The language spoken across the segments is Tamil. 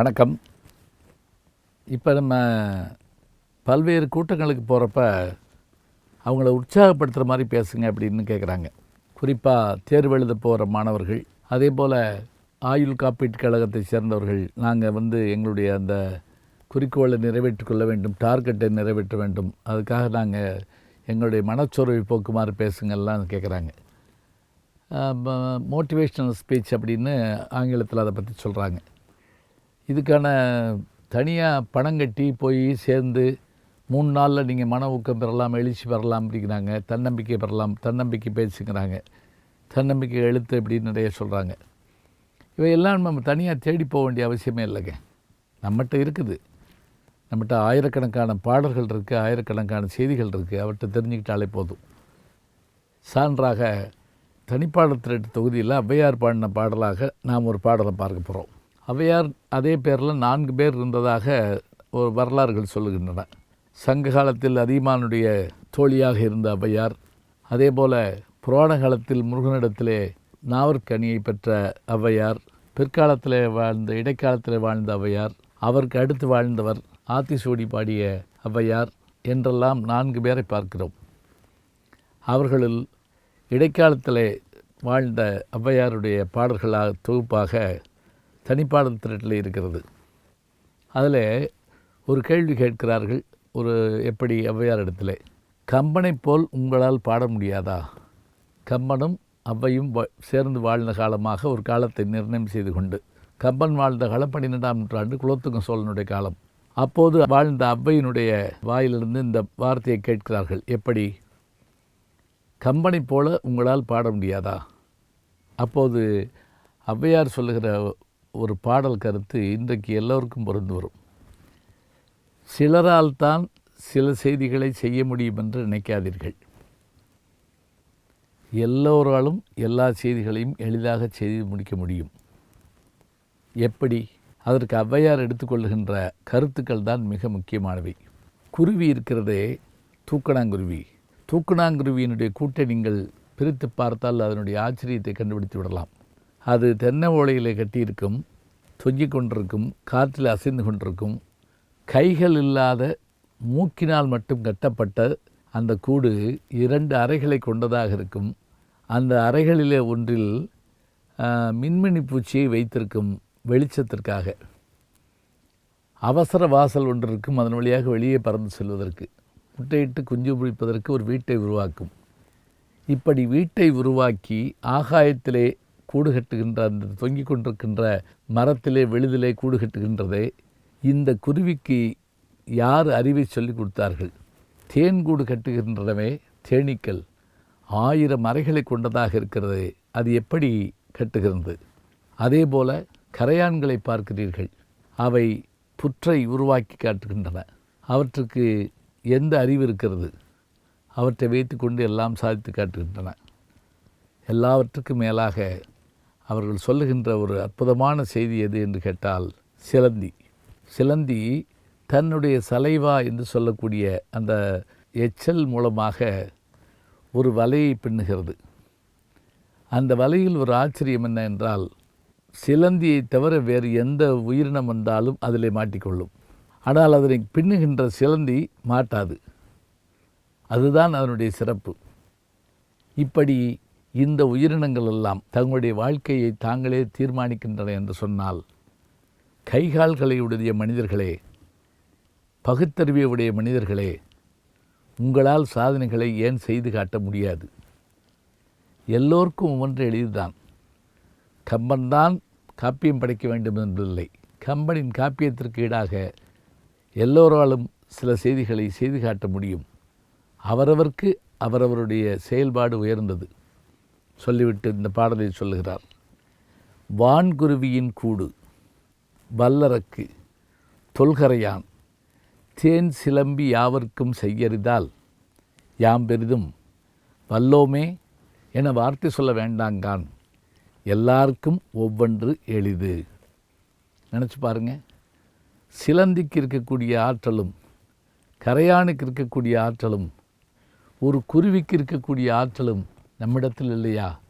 வணக்கம். இப்போ நம்ம பல்வேறு கூட்டங்களுக்கு போகிறப்ப அவங்கள உற்சாகப்படுத்துகிற மாதிரி பேசுங்க அப்படின்னு கேட்குறாங்க குறிப்பாக தேர்வு எழுத போகிற மாணவர்கள் அதே போல் ஆயுள் காப்பீட்டு கழகத்தை சேர்ந்தவர்கள் நாங்கள் வந்து எங்களுடைய அந்த குறிக்கோளை நிறைவேற்றி கொள்ள வேண்டும் டார்கெட்டை நிறைவேற்ற வேண்டும் அதுக்காக நாங்கள் எங்களுடைய மனச்சோர்வை போக்குமாறு பேசுங்கள்லாம் கேட்குறாங்க மோட்டிவேஷ்னல் ஸ்பீச் அப்படின்னு ஆங்கிலத்தில் அதை பற்றி சொல்கிறாங்க இதுக்கான தனியாக பணம் கட்டி போய் சேர்ந்து மூணு நாளில் நீங்கள் மன ஊக்கம் பெறலாம் எழுச்சி பெறலாம் அப்படிங்கிறாங்க. தன்னம்பிக்கை பெறலாம் தன்னம்பிக்கை பேசுங்கிறாங்க தன்னம்பிக்கை எழுத்து அப்படின்னு நிறைய சொல்கிறாங்க இவையெல்லாம் நம்ம தனியாக தேடி போக வேண்டிய அவசியமே இல்லைங்க. நம்மகிட்ட இருக்குது. நம்மகிட்ட ஆயிரக்கணக்கான பாடல்கள் இருக்குது ஆயிரக்கணக்கான செய்திகள் இருக்குது அவற்றை தெரிஞ்சுக்கிட்டாலே போதும். சான்றாக தனிப்பாடத்திரட்டு தொகுதியில் ஔவையார் பாடின பாடலாக நாம் ஒரு பாடலை பார்க்க போகிறோம் அவையார் அதே பேரில் நான்கு பேர் இருந்ததாக ஒரு வரலாறுகள் சொல்லுகின்றன. சங்க காலத்தில் அதியமானுடைய தோழியாக இருந்த அவையார் அதே போல் புராண காலத்தில் முருகனிடத்திலே நாவற்கனியை பெற்ற ஔவையார் பிற்காலத்தில் வாழ்ந்த இடைக்காலத்தில் வாழ்ந்த ஔவையார் அவருக்கு அடுத்து வாழ்ந்தவர் ஆத்திசூடி பாடிய ஔவையார் என்றெல்லாம் நான்கு பேரை பார்க்கிறோம். அவர்களில் இடைக்காலத்தில் வாழ்ந்த ஔவையாருடைய பாடல்களாக தொகுப்பாக தனிப்பாடல் திரட்டில் இருக்கிறது. அதில் ஒரு கேள்வி கேட்கிறார்கள் ஒரு எப்படி ஔவையார் இடத்துல கம்பனை போல் உங்களால் பாட முடியாதா? கம்பனும் அவ்வையும் வ- சேர்ந்து வாழ்ந்த காலமாக ஒரு காலத்தை நிர்ணயம் செய்து கொண்டு கம்பன் வாழ்ந்த காலம் பன்னிரெண்டாம் நூற்றாண்டு குலோத்துங்க சோழனுடைய காலம். அப்போது வாழ்ந்த அவ்வையினுடைய வாயிலிருந்து இந்த வார்த்தையை கேட்கிறார்கள் எப்படி? கம்பனை போல உங்களால் பாட முடியாதா? அப்போது ஔவையார் சொல்லுகிற ஒரு பாடல் கருத்து இன்றைக்கு எல்லோருக்கும் பொருந்து வரும். சிலரால் தான் சில செய்திகளை செய்ய முடியும் என்று நினைக்காதீர்கள். எல்லோராலும் எல்லா செய்திகளையும் எளிதாக செய்து முடிக்க முடியும். எப்படி? அதற்கு ஔவையார் எடுத்துக்கொள்கின்ற கருத்துக்கள் தான் மிக முக்கியமானவை. குருவி இருக்கிறதே தூக்கணாங்குருவி. தூக்கணாங்குருவியினுடைய கூட்டை நீங்கள் பிரித்து பார்த்தால் அதனுடைய ஆச்சரியத்தை கண்டுபிடித்து விடலாம். அது தென்னை ஓலையில் கட்டியிருக்கும் தொங்கிக் கொண்டிருக்கும் காற்றில் அசைந்து கொண்டிருக்கும். கைகள் இல்லாத மூக்கினால் மட்டும் கட்டப்பட்ட அந்த கூடு இரண்டு அறைகளை கொண்டதாக இருக்கும். அந்த அறைகளிலே ஒன்றில் மின்மினி பூச்சியை வைத்திருக்கும் வெளிச்சத்திற்காக. அவசர வாசல் ஒன்று இருக்கும் அதன் வழியாக வெளியே பறந்து செல்வதற்கு. முட்டையிட்டு குஞ்சு பிடிப்பதற்கு ஒரு வீட்டை உருவாக்கும். இப்படி வீட்டை உருவாக்கி ஆகாயத்திலே கூடு கட்டுகின்ற அந்த தொங்கிக் கொண்டிருக்கின்ற மரத்திலே வெளிதிலே கூடு கட்டுகின்றதே இந்த குருவிக்கு யார் அறிவை சொல்லிக் கொடுத்தார்கள்? தேன் கூடு கட்டுகின்றனவே தேனீக்கள். ஆயிரம் அறைகளை கொண்டதாக இருக்கிறது அது எப்படி கட்டுகிறது? அதே போல கரையான்களை பார்க்கிறீர்கள் அவை புற்றை உருவாக்கி காட்டுகின்றன. அவற்றுக்கு எந்த அறிவு இருக்கிறது? அவற்றை வைத்துக்கொண்டு எல்லாம் சாதித்து காட்டுகின்றன. எல்லாவற்றுக்கும் மேலாக அவர்கள் சொல்லுகின்ற ஒரு அற்புதமான செய்தி எது என்று கேட்டால் சிலந்தி. சிலந்தி தன்னுடைய சலைவா என்று சொல்லக்கூடிய அந்த எச்சல் மூலமாக ஒரு வலையை பின்னுகிறது. அந்த வலையில் ஒரு ஆச்சரியம் என்ன என்றால் சிலந்தியை தவிர வேறு எந்த உயிரினம் வந்தாலும் அதிலே மாட்டிக்கொள்ளும். ஆனால் அதனை பின்னுகின்ற சிலந்தி மாட்டாது. அதுதான் அதனுடைய சிறப்பு. இப்படி இந்த உயிரினங்கள் எல்லாம் தங்களுடைய வாழ்க்கையை தாங்களே தீர்மானிக்கின்றன என்று சொன்னால் கைகால்களை உடைய மனிதர்களே பகுத்தறிவை உடைய மனிதர்களே உங்களால் சாதனைகளை ஏன் செய்து காட்ட முடியாது? எல்லோருக்கும் ஒன்று எளிதுதான். கம்பன்தான் காப்பியம் படைக்க வேண்டும் என்பதில்லை. கம்பனின் காப்பியத்திற்கு ஈடாக எல்லோராலும் சில செய்திகளை செய்து காட்ட முடியும். அவரவர்க்கு அவரவருடைய செயல்பாடு உயர்ந்தது. சொல்லிவிட்டு இந்த பாடலை சொல்லுகிறார். வான்குருவியின் கூடு வல்லரக்கு தொல்கரையான் தேன் சிலம்பி யாவர்க்கும் செய்யறிதால் யாம் பெரிதும் வல்லோமே என வார்த்தை சொல்ல வேண்டாங்கான். எல்லாருக்கும் ஒவ்வொன்று எளிது. நினச்சி பாருங்க. சிலந்திக்கு இருக்கக்கூடிய ஆற்றலும் கரையானுக்கு இருக்கக்கூடிய ஆற்றலும் ஒரு குருவிக்கு இருக்கக்கூடிய ஆற்றலும் நம்மிடத்தில் இல்லையா?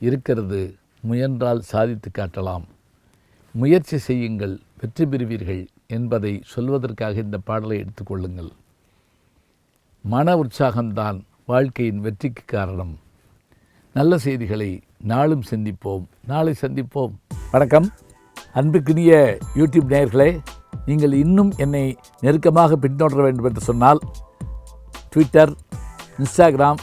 இருக்கிறது முயன்றால் சாதித்து காட்டலாம். முயற்சி செய்யுங்கள் வெற்றி பெறுவீர்கள் என்பதை சொல்வதற்காக இந்த பாடலை எடுத்துக்கொள்ளுங்கள் மன உற்சாகம்தான் வாழ்க்கையின் வெற்றிக்கு காரணம். நல்ல செய்திகளை நாளும் சிந்திப்போம். நாளை சந்திப்போம். வணக்கம். அன்புக்குரிய யூடியூப் நேயர்களே நீங்கள் இன்னும் என்னை நெருக்கமாக பின்தொடர வேண்டும் என்று சொன்னால் ட்விட்டர் இன்ஸ்டாகிராம்